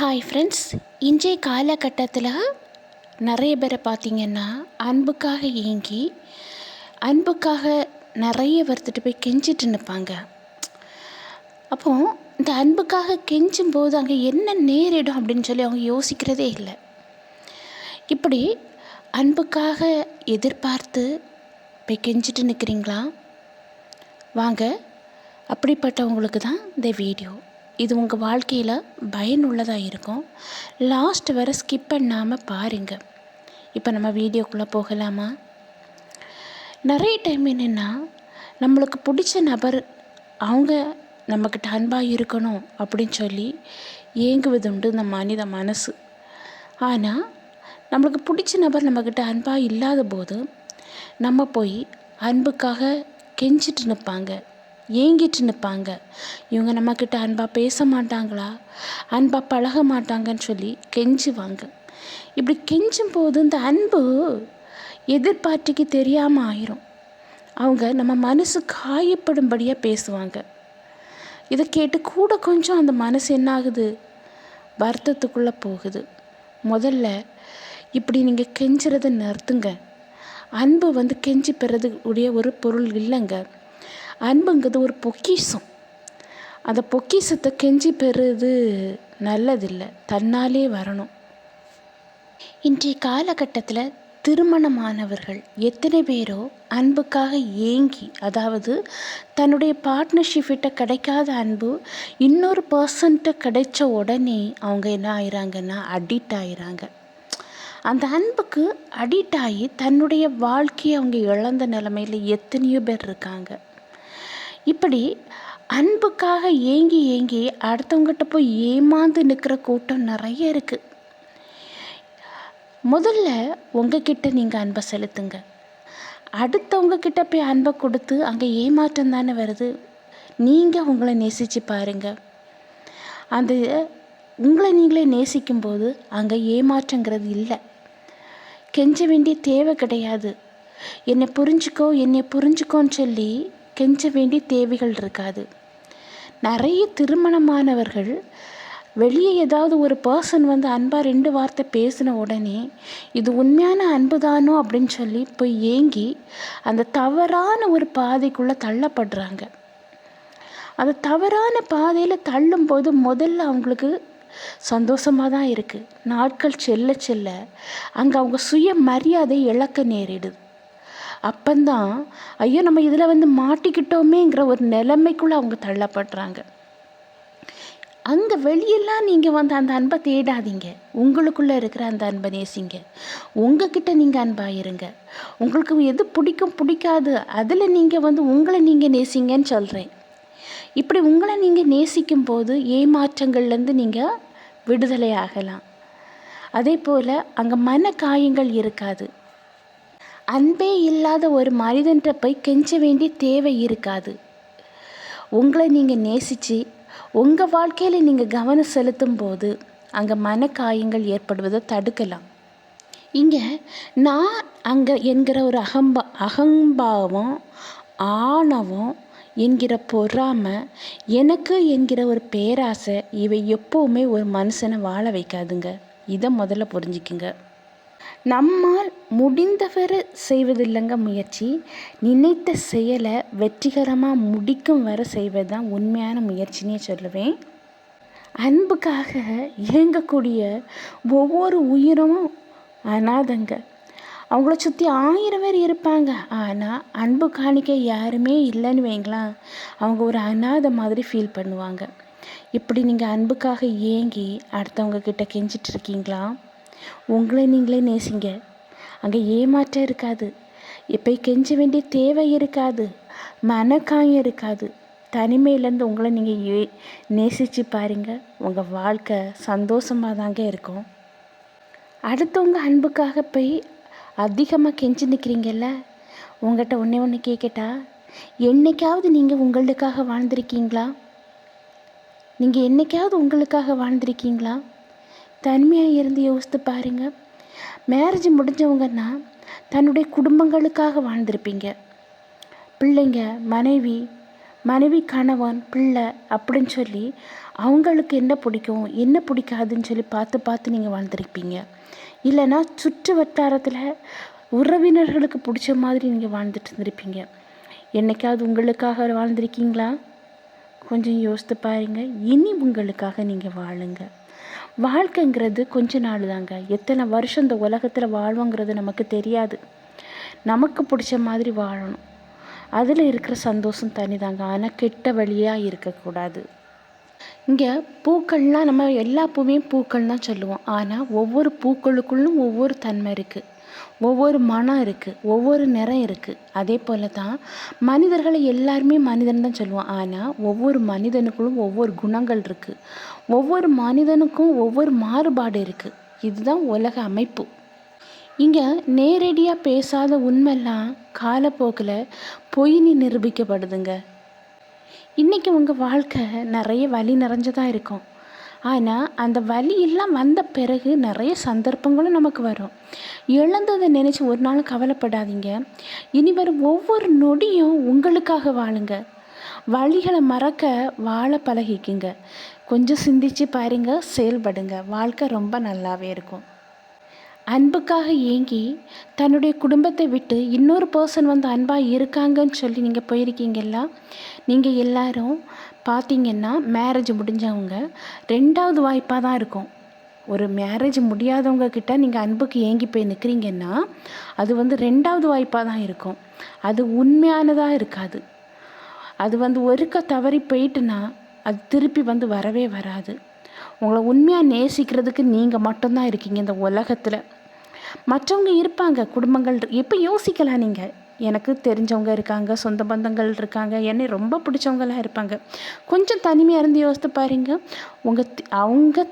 Hi friends இன்றைய காலகட்டத்தில் நிறைய பேரை பார்த்தீங்கன்னா அன்புக்காக ஏங்கி அன்புக்காக நிறைய வருத்துட்டு போய் கெஞ்சிட்டு நிற்பாங்க. அப்போ இந்த அன்புக்காக கெஞ்சும் போது அங்கே என்ன நேரிடும் அப்படின்னு சொல்லி அவங்க யோசிக்கிறதே இல்லை. இப்படி அன்புக்காக எதிர்பார்த்து போய் கெஞ்சிட்டு நிற்கிறீங்களா? வாங்க அப்படிப்பட்டவங்களுக்கு தான் இந்த வீடியோ. இது உங்கள் வாழ்க்கையில் பயனுள்ளதாக இருக்கும். லாஸ்ட் வரை ஸ்கிப் பண்ணாமல் பாருங்கள் இப்போ நம்ம வீடியோக்குள்ளே போகலாமா? நிறைய டைம் என்னென்னா நம்மளுக்கு பிடிச்ச நபர் அவங்க நம்மக்கிட்ட அன்பாக இருக்கணும் அப்படின்னு சொல்லி ஏங்குவதுண்டு இந்த மனித மனசு. ஆனால் நம்மளுக்கு பிடிச்ச நபர் நம்மக்கிட்ட அன்பாக இல்லாத போது நம்ம போய் அன்புக்காக கெஞ்சிட்டு நிற்பாங்க ஏங்கிட்டு நிற்பாங்க. இவங்க நம்மக்கிட்ட அன்பாக பேச மாட்டாங்களா அன்பாக பழக மாட்டாங்கன்னு சொல்லி கெஞ்சுவாங்க. இப்படி கெஞ்சும் போது இந்த அன்பு எதிர்பார்ட்டிக்கு தெரியாமல் ஆயிரும். அவங்க நம்ம மனசு காயப்படும்படியாக பேசுவாங்க. இதை கேட்டு கூட கொஞ்சம் அந்த மனசு என்ன ஆகுது வருத்தத்துக்குள்ளே போகுது. முதல்ல இப்படி நீங்கள் கெஞ்சுறதை நிறுத்துங்க. அன்பு வந்து கெஞ்சி பெறது உடைய ஒரு பொருள் இல்லைங்க. அன்புங்கிறது ஒரு பொக்கிஷம். அந்த பொக்கிஷத்தை கெஞ்சி பெறுறது நல்லதில்லை. தன்னாலே வரணும். இன்றைய காலகட்டத்தில் திருமணமானவர்கள் எத்தனை பேரோ அன்புக்காக ஏங்கி அதாவது தன்னுடைய பார்ட்னர்ஷிப்பிட்ட கிடைக்காத அன்பு இன்னொரு பர்சன்ட்ட கிடைச்ச உடனே அவங்க என்ன ஆயிறாங்கன்னா அடிக்ட் ஆகிறாங்க அந்த அன்புக்கு அடிக்ட் ஆகி தன்னுடைய வாழ்க்கையை அவங்க இழந்த நிலமையில் எத்தனையோ பேர் இருக்காங்க. இப்படி அன்புக்காக ஏங்கி ஏங்கி அடுத்தவங்ககிட்ட போய் ஏமாந்து நிற்கிற கூட்டம் நிறைய இருக்குது முதல்ல உங்ககிட்ட நீங்கள் அன்பை செலுத்துங்க. அடுத்தவங்கக்கிட்ட போய் அன்பை கொடுத்து அங்கே ஏமாற்றம் தானே வருது. நீங்கள் உங்களை நேசித்து பாருங்கள் அந்த உங்களை நீங்களே நேசிக்கும்போது அங்கே ஏமாற்றங்கிறது இல்லை. கெஞ்ச வேண்டிய தேவை கிடையாது. என்னை புரிஞ்சுக்கோ என்னை புரிஞ்சுக்கோன்னு சொல்லி கெஞ்ச வேண்டிய தேவைகள் இருக்காது. நிறைய திருமணமானவர்கள் வெளியே ஏதாவது ஒரு பர்சன் வந்து அன்பாக ரெண்டு வார்த்தை பேசின உடனே இது உண்மையான அன்பு தானோ? அப்படின்னு சொல்லி போய் ஏங்கி அந்த தவறான ஒரு பாதைக்குள்ளே தள்ளப்படுறாங்க. அந்த தவறான பாதையில் தள்ளும்போது முதல்ல அவங்களுக்கு சந்தோஷமாக தான் இருக்குது நாட்கள் செல்ல செல்ல அங்கே அவங்க சுய மரியாதை இழக்க நேரிடுது. அப்பந்தான் ஐயோ நம்ம இதில் வந்து மாட்டிக்கிட்டோமேங்கிற ஒரு நிலைமைக்குள்ளே அவங்க தள்ளப்படுறாங்க. அங்கே வெளியெல்லாம் நீங்கள் வந்து அந்த அன்பை தேடாதீங்க. உங்களுக்குள்ளே இருக்கிற அந்த அன்பை நேசிங்க. உங்ககிட்ட நீங்கள் அன்பாக இருங்க. உங்களுக்கு எது பிடிக்கும் பிடிக்காது அதில் நீங்கள் வந்து உங்களை நீங்கள் நேசிங்கன்னு சொல்கிறேன் இப்படி உங்களை நீங்கள் நேசிக்கும் போது ஏமாற்றங்கள்லேருந்து நீங்கள் விடுதலை ஆகலாம். அதே போல் அங்கே மன காயங்கள் இருக்காது. அன்பே இல்லாத ஒரு மனிதன்கிட்ட போய் கெஞ்ச வேண்டிய தேவை இருக்காது. உங்களை நீங்கள் நேசித்து உங்கள் வாழ்க்கையில் நீங்கள் கவனம் செலுத்தும் போது அங்கே மனக்காயங்கள் ஏற்படுவதை தடுக்கலாம். இங்கே நான் அங்கே என்கிற ஒரு அகம்பா அகம்பாவம் ஆணவம் என்கிற பொறாமை எனக்கு என்கிற ஒரு பேராசை இவை எப்போவுமே ஒரு மனுஷனை வாழ வைக்காதுங்க. இதை முதல்ல புரிஞ்சுக்குங்க. நம்மால் முடிந்தவரை செய்வதில்லைங்க முயற்சி. நினைத்த செயலை வெற்றிகரமாக முடிக்கும் வர செய்வது தான் உண்மையான முயற்சினே சொல்லுவேன். அன்புக்காக இயங்கக்கூடிய ஒவ்வொரு உயிரும் அனாதங்க. அவங்கள சுற்றி ஆயிரம் பேர் இருப்பாங்க. ஆனால் அன்பு காணிக்க யாருமே இல்லைன்னு வைங்களேன். அவங்க ஒரு அனாதை மாதிரி ஃபீல் பண்ணுவாங்க. இப்படி நீங்கள் அன்புக்காக ஏங்கி அடுத்தவங்க கிட்ட கெஞ்சிட்டு இருக்கீங்களா? உங்களை நீங்களே நேசிங்க. அங்கே ஏமாற்றம் இருக்காது. இப்போ கெஞ்ச வேண்டிய தேவை இருக்காது. மனக்காயம் இருக்காது. தனிமையிலேருந்து உங்களை நீங்கள் ஏ நேசித்து பாருங்கள் உங்கள் வாழ்க்கை சந்தோஷமாக தாங்க இருக்கும். அடுத்தவங்க அன்புக்காக போய் அதிகமாக கெஞ்சி நிற்கிறீங்கல்ல உங்கள்கிட்ட ஒன்றே ஒன்று கேட்கட்டா என்னைக்காவது நீங்கள் உங்களுக்காக வாழ்ந்திருக்கீங்களா? நீங்கள் என்னைக்காவது உங்களுக்காக வாழ்ந்திருக்கீங்களா? தனிமையாக இருந்து யோசித்து பாருங்கள் மேரேஜ் முடிஞ்சவங்கன்னா தன்னுடைய குடும்பங்களுக்காக வாழ்ந்திருப்பீங்க. பிள்ளைங்க மனைவி மனைவி கணவன் பிள்ளை அப்படின்னு சொல்லி அவங்களுக்கு என்ன பிடிக்கும் என்ன பிடிக்காதுன்னு சொல்லி பார்த்து பார்த்து நீங்கள் வாழ்ந்துருப்பீங்க. இல்லைன்னா சுற்று வட்டாரத்தில் உறவினர்களுக்கு பிடிச்ச மாதிரி நீங்கள் வாழ்ந்துட்டு இருந்திருப்பீங்க. என்னைக்காவது உங்களுக்காக வாழ்ந்திருக்கீங்களா? கொஞ்சம் யோசித்து பாருங்கள் இனி உங்களுக்காக நீங்கள் வாழுங்க. வாழ்க்கைங்கிறது கொஞ்ச நாள் தாங்க எத்தனை வருஷம் இந்த உலகத்தில் வாழ்வோங்கிறது நமக்கு தெரியாது. நமக்கு பிடிச்ச மாதிரி வாழணும். அதில் இருக்கிற சந்தோஷம் தனிதாங்க. ஆனால் கெட்ட வழியாக இருக்கக்கூடாது. இங்கே பூக்கள்லாம் நம்ம எல்லா பூவையும் பூக்கள் தான் சொல்லுவோம். ஆனால் ஒவ்வொரு பூக்களுக்குள்ளும் ஒவ்வொரு தன்மை இருக்குது ஒவ்வொரு மனம் இருக்குது ஒவ்வொரு நிறம் இருக்குது அதே போல் தான் மனிதர்களை எல்லாருமே மனிதன் தான் சொல்லுவோம். ஆனால் ஒவ்வொரு மனிதனுக்குள்ளும் ஒவ்வொரு குணங்கள் இருக்குது ஒவ்வொரு மனிதனுக்கும் ஒவ்வொரு மாறுபாடு இருக்குது இதுதான் உலக அமைப்பு. இங்கே நேரடியாக பேசாத உண்மைலாம் காலப்போக்கில் பொய்னி நிரூபிக்கப்படுதுங்க. இன்றைக்கி உங்கள் வாழ்க்கை நிறைய வழி நிறைஞ்சதாக இருக்கும். ஆனால் அந்த வலியெல்லாம் வந்த பிறகு நிறைய சந்தர்ப்பங்களும் நமக்கு வரும். இழந்ததை நினச்சி ஒரு நாளும் கவலைப்படாதீங்க. இனி வரும் ஒவ்வொரு நொடியும் உங்களுக்காக வாழுங்க. வழிகளை மறக்க வாழ பழகிக்குங்க. கொஞ்சம் சிந்திச்சு பாருங்க செயல்படுங்க. வாழ்க்கை ரொம்ப நல்லாவே இருக்கும். அன்புக்காக ஏங்கி தன்னுடைய குடும்பத்தை விட்டு இன்னொரு பர்சன் வந்து அன்பாக இருக்காங்கன்னு சொல்லி நீங்கள் போயிருக்கீங்கல்ல? நீங்கள் எல்லாரும் பார்த்தீங்கன்னா மேரேஜ் முடிஞ்சவங்க. ரெண்டாவது வாய்ப்பாக தான் இருக்கும். ஒரு மேரேஜ் முடியாதவங்க கிட்ட நீங்கள் அன்புக்கு ஏங்கி போய் நிற்கிறீங்கன்னா அது வந்து ரெண்டாவது வாய்ப்பாக தான் இருக்கும். அது உண்மையானதாக இருக்காது. அது வந்து ஒருக்க தவறி போயிட்டுனா அது திருப்பி வந்து வரவே வராது. உங்களை உண்மையாக நேசிக்கிறதுக்கு நீங்கள் மட்டும்தான் இருக்கீங்க இந்த உலகத்தில். மற்றவங்க இருப்பாங்க குடும்பங்கள் இப்போ யோசிக்கலாம் நீங்கள் எனக்கு தெரிஞ்சவங்க இருக்காங்க சொந்த பந்தங்கள் இருக்காங்க என்னை ரொம்ப பிடிச்சவங்களாம் இருப்பாங்க. கொஞ்சம் தனிமையாக இருந்து யோசித்து பாருங்க. உங்கள் அவங்க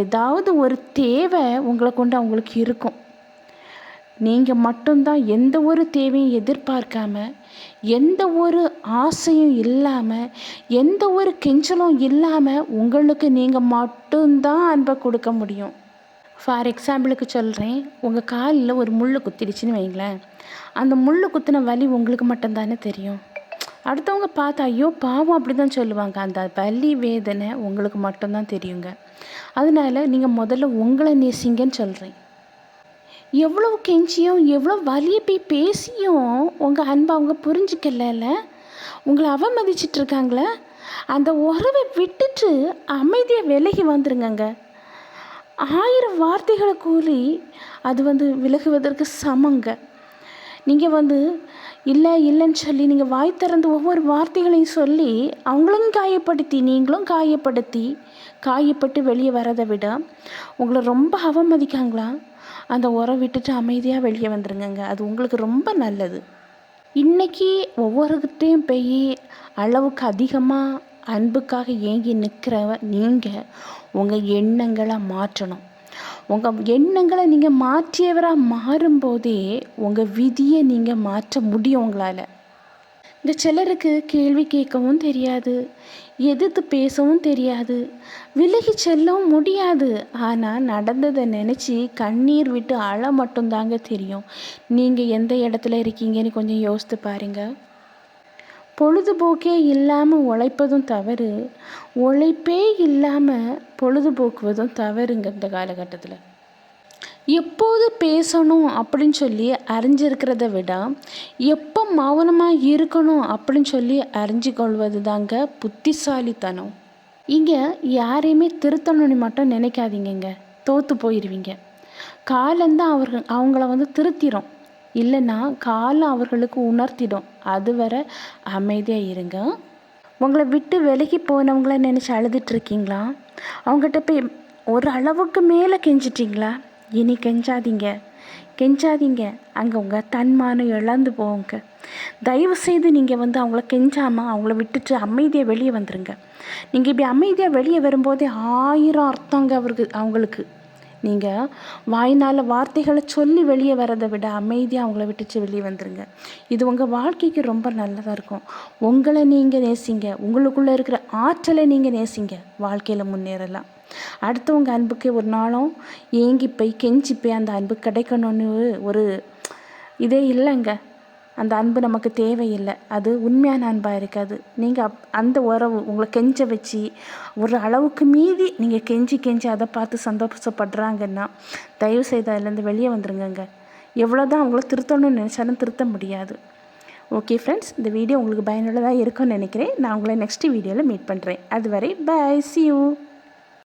ஏதாவது ஒரு தேவை உங்களை கொண்டு அவங்களுக்கு இருக்கும். நீங்கள் மட்டும்தான் எந்த ஒரு தேவையும் எதிர்பார்க்காம எந்த ஒரு ஆசையும் இல்லாமல் எந்த ஒரு கெஞ்சலும் இல்லாமல் உங்களுக்கு நீங்கள் மட்டும்தான் அன்பை கொடுக்க முடியும். ஃபார் எக்ஸாம்பிளுக்கு சொல்கிறேன் உங்கள் காலில் ஒரு முள் குத்திடுச்சுன்னு வைங்களேன். அந்த முள் குத்தின வலி உங்களுக்கு மட்டும்தானே தெரியும். அடுத்தவங்க பார்த்து ஐயோ பாவம் அப்படி தான் சொல்லுவாங்க. அந்த வலி வேதனை உங்களுக்கு மட்டும்தான் தெரியுங்க. அதனால நீங்கள் முதல்ல உங்களை நேசிங்கன்னு சொல்கிறேன் எவ்வளோ கெஞ்சியும் எவ்வளோ வலியை போய் பேசியும் உங்கள் அன்பை அவங்க புரிஞ்சிக்கல உங்களை அவமதிச்சிட்டு இருக்காங்களே? அந்த உறவை விட்டுட்டு அமைதியாக விலகி வந்துருங்கங்க. ஆயிரம் வார்த்தைகளை கூறி அது வந்து விலகுவதற்கு சமங்க. நீங்கள் வந்து இல்லை இல்லைன்னு சொல்லி நீங்கள் வாய் திறந்து ஒவ்வொரு வார்த்தைகளையும் சொல்லி அவங்களும் காயப்படுத்தி நீங்களும் காயப்படுத்தி காயப்பட்டு வெளியே வரதை விட உங்களை ரொம்ப அவமதிக்காங்களா? அந்த உரம் விட்டுட்டு அமைதியாக வெளியே வந்துருங்கங்க. அது உங்களுக்கு ரொம்ப நல்லது. இன்றைக்கி ஒவ்வொருத்தையும் போய் அளவுக்கு அதிகமாக அன்புக்காக ஏங்கி நிற்கிறவ நீங்கள் உங்கள் எண்ணங்களை மாற்றணும். உங்கள் எண்ணங்களை நீங்கள் மாற்றியவராக மாறும்போதே உங்கள் விதியை நீங்கள் மாற்ற முடியும் உங்களால். இந்த சிலருக்கு கேள்வி கேட்கவும் தெரியாது எதிர்த்து பேசவும் தெரியாது விலகி செல்லவும் முடியாது. ஆனால் நடந்ததை நினச்சி கண்ணீர் விட்டு அழ மட்டும்தாங்க தெரியும். நீங்கள் எந்த இடத்துல இருக்கீங்கன்னு கொஞ்சம் யோசித்து பாருங்கள் பொழுதுபோக்கே இல்லாமல் உழைப்பதும் தவறு. உழைப்பே இல்லாமல் பொழுதுபோக்குவதும் தவறுங்க இந்த காலகட்டத்தில். எப்போது பேசணும் அப்படின்னு சொல்லி அறிஞ்சிருக்கிறத விட எப்போ மௌனமாக இருக்கணும் அப்படின்னு சொல்லி அறிஞ்சு கொள்வது தாங்க புத்திசாலித்தனம். இங்கே யாரையுமே திருத்தணும்னு மட்டும் நினைக்காதீங்கங்க. தோற்று போயிடுவீங்க காலந்தான் அவர்கள் அவங்கள வந்து திருத்திடும் இல்லைன்னா காலம் அவர்களுக்கு உணர்த்திடும். அதுவரை அமைதியாக இருங்க. உங்களை விட்டு விலகி போனவங்கள நினச்சி அழுதுட்ருக்கீங்களா அவங்ககிட்ட போய் ஒரு அளவுக்கு மேலே கெஞ்சிட்டிங்களா? இனி கெஞ்சாதீங்க. கெஞ்சாதீங்க. அங்கே உங்கள் தன்மானம் இழந்து போங்க தயவு செய்து நீங்கள் வந்து அவங்கள கெஞ்சாமல் அவங்கள விட்டுட்டு அமைதியாக வெளியே வந்துடுங்க நீங்கள் இப்படி அமைதியாக வெளியே வரும்போதே ஆயிரம் அர்த்தங்க அவருக்கு அவங்களுக்கு. நீங்கள் வாய்னால் வார்த்தைகளை சொல்லி வெளியே வரதை விட அமைதியாக அவங்கள விட்டுச்சு வெளியே வந்துடுங்க இது உங்கள் வாழ்க்கைக்கு ரொம்ப நல்லதாக இருக்கும். உங்களை நீங்கள் நேசிங்க. உங்களுக்குள்ளே இருக்கிற ஆற்றலை நீங்கள் நேசிங்க. வாழ்க்கையில் முன்னேறலாம். அடுத்தவங்க அன்புக்கு ஒரு நாளும் ஏங்கி போய் கெஞ்சி போய் அந்த அன்பு கிடைக்கணும்னு ஒரு இதே இல்லைங்க. அந்த அன்பு நமக்கு தேவையில்லை. அது உண்மையான அன்பாக இருக்காது. நீங்கள் அப் அந்த உறவு உங்களை கெஞ்ச வச்சு ஒரு அளவுக்கு மீறி நீங்கள் கெஞ்சி கெஞ்சி அதை பார்த்து சந்தோஷப்படுறாங்கன்னா தயவு செய்து அதுலேருந்து வெளியே வந்துருங்கங்க. எவ்வளோ தான் அவங்கள திருத்தணும்னு நினச்சாலும் திருத்த முடியாது. ஓகே ஃப்ரெண்ட்ஸ் இந்த வீடியோ உங்களுக்கு பயனுள்ளதாக இருக்கும்னு நினைக்கிறேன். நான் உங்களை நெக்ஸ்ட் வீடியோவில் மீட் பண்ணுறேன் அதுவரை பை சி யூ